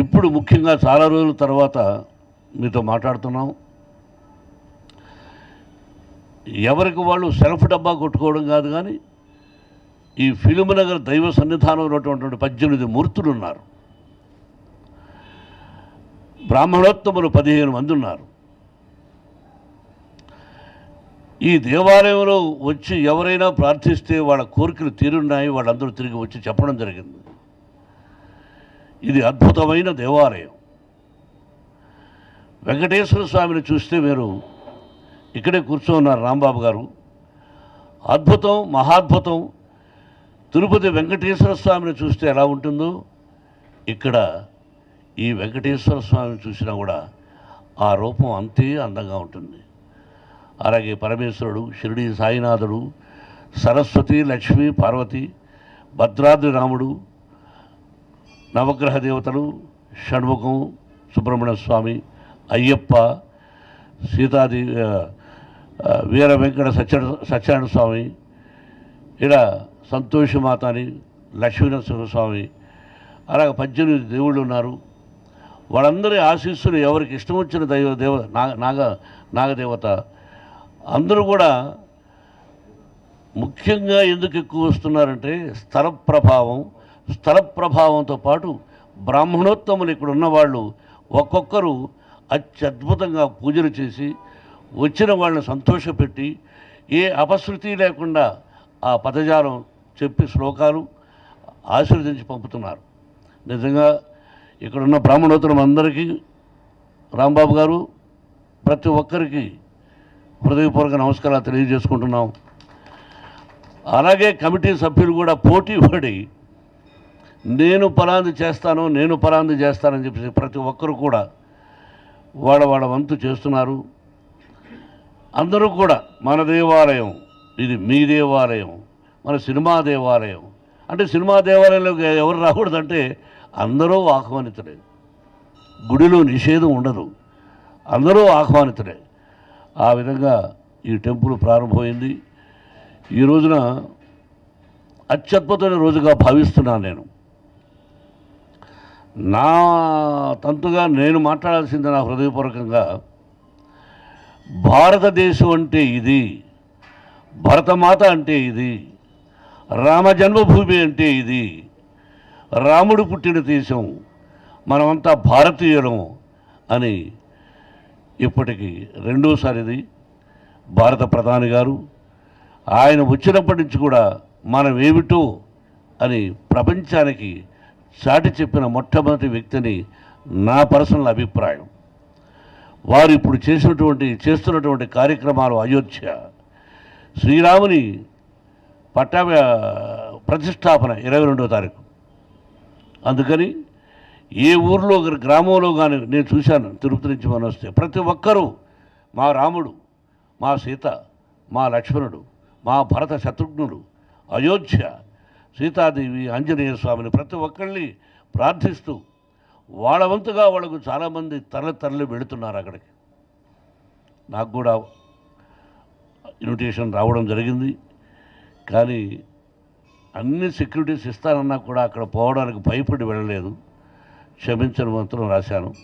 ఇప్పుడు ముఖ్యంగా చాలా రోజుల తర్వాత మీతో మాట్లాడుతున్నాం. ఎవరికి వాళ్ళు సెల్ఫ్ డబ్బా కొట్టుకోవడం కాదు కానీ ఈ ఫిలిం నగర్ దైవ సన్నిధానం ఉన్నటువంటి పద్దెనిమిది మూర్తులు ఉన్నారు. బ్రాహ్మణోత్తములు పదిహేను మంది ఉన్నారు. ఈ దేవాలయంలో వచ్చి ఎవరైనా ప్రార్థిస్తే వాళ్ళ కోరికలు తీరున్నాయి వాళ్ళందరూ తిరిగి వచ్చి చెప్పడం జరిగింది. ఇది అద్భుతమైన దేవాలయం. వెంకటేశ్వర స్వామిని చూస్తే మీరు ఇక్కడే కూర్చోన్నారు రాంబాబు గారు అద్భుతం మహాద్భుతం. తిరుపతి వెంకటేశ్వర స్వామిని చూస్తే ఎలా ఉంటుందో ఇక్కడ ఈ వెంకటేశ్వర స్వామిని చూసినా కూడా ఆ రూపం అంతే అందంగా ఉంటుంది. అలాగే పరమేశ్వరుడు షిరిడి సాయినాథుడు సరస్వతి లక్ష్మి పార్వతి భద్రాద్రి రాముడు నవగ్రహ దేవతలు షణ్ముఖం సుబ్రహ్మణ్య స్వామి అయ్యప్ప సీతాది వీర వెంకట సత్య సత్యనారాయణ స్వామి ఇక్కడ సంతోషమాత అని లక్ష్మీనరసింహ స్వామి అలాగే పద్దెనిమిది దేవుళ్ళు ఉన్నారు. వాళ్ళందరి ఆశీస్సులు ఎవరికి ఇష్టం వచ్చిన దైవ దేవ నాగ నాగ నాగదేవత అందరూ కూడా ముఖ్యంగా ఎందుకు ఎక్కువ వస్తున్నారంటే స్థల ప్రభావం స్థల ప్రభావంతో పాటు బ్రాహ్మణోత్తములు ఇక్కడ ఉన్నవాళ్ళు ఒక్కొక్కరు అత్యద్భుతంగా పూజలు చేసి వచ్చిన వాళ్ళని సంతోషపెట్టి ఏ అపశృతి లేకుండా ఆ పదజాలం చెప్పి శ్లోకాలు ఆశీర్వదించి పంపుతున్నారు. నిజంగా ఇక్కడున్న బ్రాహ్మణోత్తరం అందరికీ రాంబాబు గారు ప్రతి ఒక్కరికి హృదయపూర్వక నమస్కారాలు తెలియజేసుకుంటున్నాం. అలాగే కమిటీ సభ్యులు కూడా పోటీ పడి నేను పరాంది చేస్తాను నేను పరాంది చేస్తానని చెప్పేసి ప్రతి ఒక్కరు కూడా వాళ్ళ వాళ్ళ వంతు చేస్తున్నారు. అందరూ కూడా మన దేవాలయం ఇది మీ దేవాలయం మన సినిమా దేవాలయం. అంటే సినిమా దేవాలయంలోకి ఎవరు రాకూడదంటే అందరూ ఆహ్వానితులే. గుడిలో నిషేధం ఉండదు. అందరూ ఆహ్వానితులే. ఆ విధంగా ఈ టెంపుల్ ప్రారంభమైంది. ఈ రోజున అత్యద్భుతమైన రోజుగా భావిస్తున్నాను నేను. నా తంతుగా నేను మాట్లాడాల్సింది నా హృదయపూర్వకంగా భారతదేశం అంటే ఇది భరతమాత అంటే ఇది రామ జన్మభూమి అంటే ఇది రాముడు పుట్టిన దేశం మనమంతా భారతీయులం అని ఇప్పటికి రెండోసారిది భారత ప్రధాని గారు ఆయన వచ్చినప్పటి నుంచి కూడా మనం ఏమిటో అని ప్రపంచానికి సాటి చెప్పిన మొట్టమొదటి వ్యక్తిని నా పర్సనల్ అభిప్రాయం. వారు ఇప్పుడు చేసినటువంటి చేస్తున్నటువంటి కార్యక్రమాలు అయోధ్య. శ్రీరాముని పట్టా ప్రతిష్టాపన ఇరవై రెండో తారీఖు. అందుకని ఏ ఊర్లో గ్రామంలో కానీ నేను చూశాను తిరుపతి నుంచి మనం వస్తే. ప్రతి ఒక్కరూ మా రాముడు మా సీత మా లక్ష్మణుడు మా భరత శత్రుఘ్నుడు అయోధ్య సీతాదేవి ఆంజనేయ స్వామిని ప్రతి ఒక్కరిని ప్రార్థిస్తూ వాళ్ళ వంతుగా వాళ్ళకు చాలామంది తరలి తరలి వెళుతున్నారు అక్కడికి. నాకు కూడా ఇన్విటేషన్ రావడం జరిగింది. కానీ అన్ని సెక్యూరిటీస్ ఇస్తానన్నా కూడా అక్కడ పోవడానికి భయపడి వెళ్ళలేదు. క్షమించని మంత్రం రాశాను.